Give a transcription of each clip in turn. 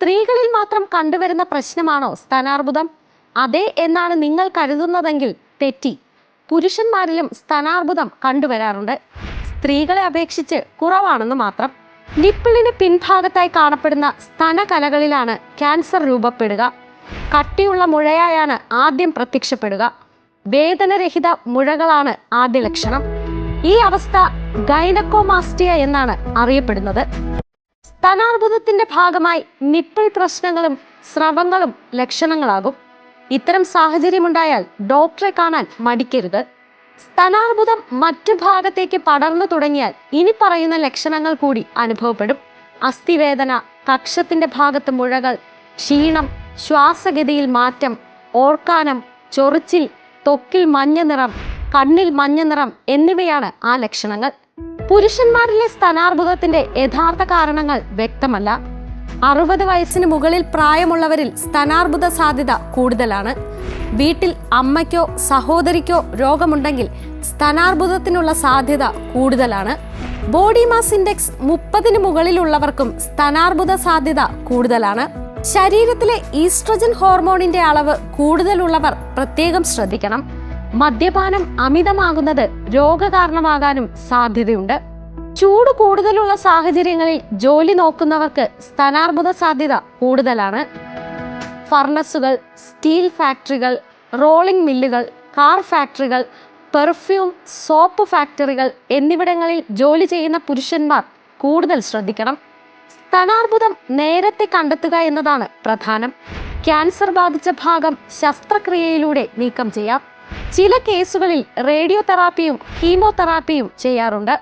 സ്ത്രീകളിൽ മാത്രം കണ്ടുവരുന്ന പ്രശ്നമാണോ സ്തനാർബുദം? അതെ എന്നാണ് നിങ്ങൾ കരുതുന്നതെങ്കിൽ തെറ്റി. പുരുഷന്മാരിലും സ്തനാർബുദം കണ്ടുവരാറുണ്ട്. സ്ത്രീകളെ അപേക്ഷിച്ച് കുറവാണെന്ന് മാത്രം. നിപ്പിളിന് പിൻഭാഗത്തായി കാണപ്പെടുന്ന സ്തനകലകളിലാണ് ക്യാൻസർ രൂപപ്പെടുക. കട്ടിയുള്ള മുഴയായാണ് ആദ്യം പ്രത്യക്ഷപ്പെടുക. വേദനരഹിത മുഴകളാണ് ആദ്യ ലക്ഷണം. ഈ അവസ്ഥ ഗൈനക്കോമാസ്റ്റിയ എന്നാണ് അറിയപ്പെടുന്നത്. സ്തനാർബുദത്തിന്റെ ഭാഗമായി നിപ്പിൾ പ്രശ്നങ്ങളും സ്രവങ്ങളും ലക്ഷണങ്ങളാകും. ഇത്തരം സാഹചര്യമുണ്ടായാൽ ഡോക്ടറെ കാണാൻ മടിക്കരുത്. സ്തനാർബുദം മറ്റു ഭാഗത്തേക്ക് പടർന്നു തുടങ്ങിയാൽ ഇനി പറയുന്ന ലക്ഷണങ്ങൾ കൂടി അനുഭവപ്പെടും. അസ്ഥിവേദന കക്ഷത്തിന്റെ ഭാഗത്ത് മുഴകൾ ക്ഷീണം ശ്വാസഗതിയിൽ മാറ്റം ഓർക്കാനം ചൊറിച്ചിൽ തൊക്കിൽ മഞ്ഞ നിറം കണ്ണിൽ മഞ്ഞ നിറം എന്നിവയാണ് ആ ലക്ഷണങ്ങൾ. പുരുഷന്മാരിലെ സ്തനാർബുദത്തിന്റെ യഥാർത്ഥ കാരണങ്ങൾ വ്യക്തമല്ല. അറുപത് വയസ്സിന് മുകളിൽ പ്രായമുള്ളവരിൽ സ്തനാർബുദ സാധ്യത കൂടുതലാണ്. വീട്ടിൽ അമ്മയ്ക്കോ സഹോദരിക്കോ രോഗമുണ്ടെങ്കിൽ സ്തനാർബുദത്തിനുള്ള സാധ്യത കൂടുതലാണ്. ബോഡി മാസ് ഇൻഡെക്സ് മുപ്പതിന് മുകളിലുള്ളവർക്കും സ്തനാർബുദ സാധ്യത കൂടുതലാണ്. ശരീരത്തിലെ ഈസ്ട്രജൻ ഹോർമോണിന്റെ അളവ് കൂടുതലുള്ളവർ പ്രത്യേകം ശ്രദ്ധിക്കണം. മദ്യപാനം അമിതമാകുന്നത് രോഗകാരണമാകാനും സാധ്യതയുണ്ട്. ചൂട് കൂടുതലുള്ള സാഹചര്യങ്ങളിൽ ജോലി നോക്കുന്നവർക്ക് സ്ഥാനാർബുദ സാധ്യത കൂടുതലാണ്. ഫർണസുകൾ സ്റ്റീൽ ഫാക്ടറികൾ റോളിംഗ് മില്ലുകൾ കാർ ഫാക്ടറികൾ പെർഫ്യൂം സോപ്പ് ഫാക്ടറികൾ എന്നിവിടങ്ങളിൽ ജോലി ചെയ്യുന്ന പുരുഷന്മാർ കൂടുതൽ ശ്രദ്ധിക്കണം. സ്തനാർബുദം നേരത്തെ കണ്ടെത്തുക എന്നതാണ് പ്രധാനം. ക്യാൻസർ ബാധിച്ച ഭാഗം ശസ്ത്രക്രിയയിലൂടെ നീക്കം ചെയ്യാം. ചില കേസുകളിൽ റേഡിയോ തെറാപ്പിയും കീമോതെറാപ്പിയും ചെയ്യാറുണ്ട്.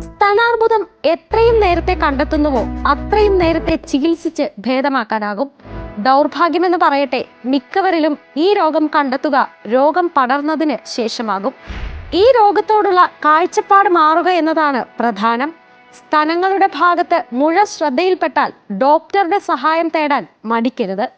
സ്തനാർബുദം എത്രയും നേരത്തെ കണ്ടെത്തുന്നുവോ അത്രയും നേരത്തെ ചികിത്സിച്ച് ഭേദമാക്കാനാകും. ദൗർഭാഗ്യമെന്ന് പറയട്ടെ മിക്കവരിലും ഈ രോഗം കണ്ടെത്തുക രോഗം പടർന്നതിന് ശേഷമാകും. ഈ രോഗത്തോടുള്ള കാഴ്ചപ്പാട് മാറുക എന്നതാണ് പ്രധാനം. സ്തനങ്ങളുടെ ഭാഗത്ത് മുഴ ശ്രദ്ധയിൽപ്പെട്ടാൽ ഡോക്ടറുടെ സഹായം തേടാൻ മടിക്കരുത്.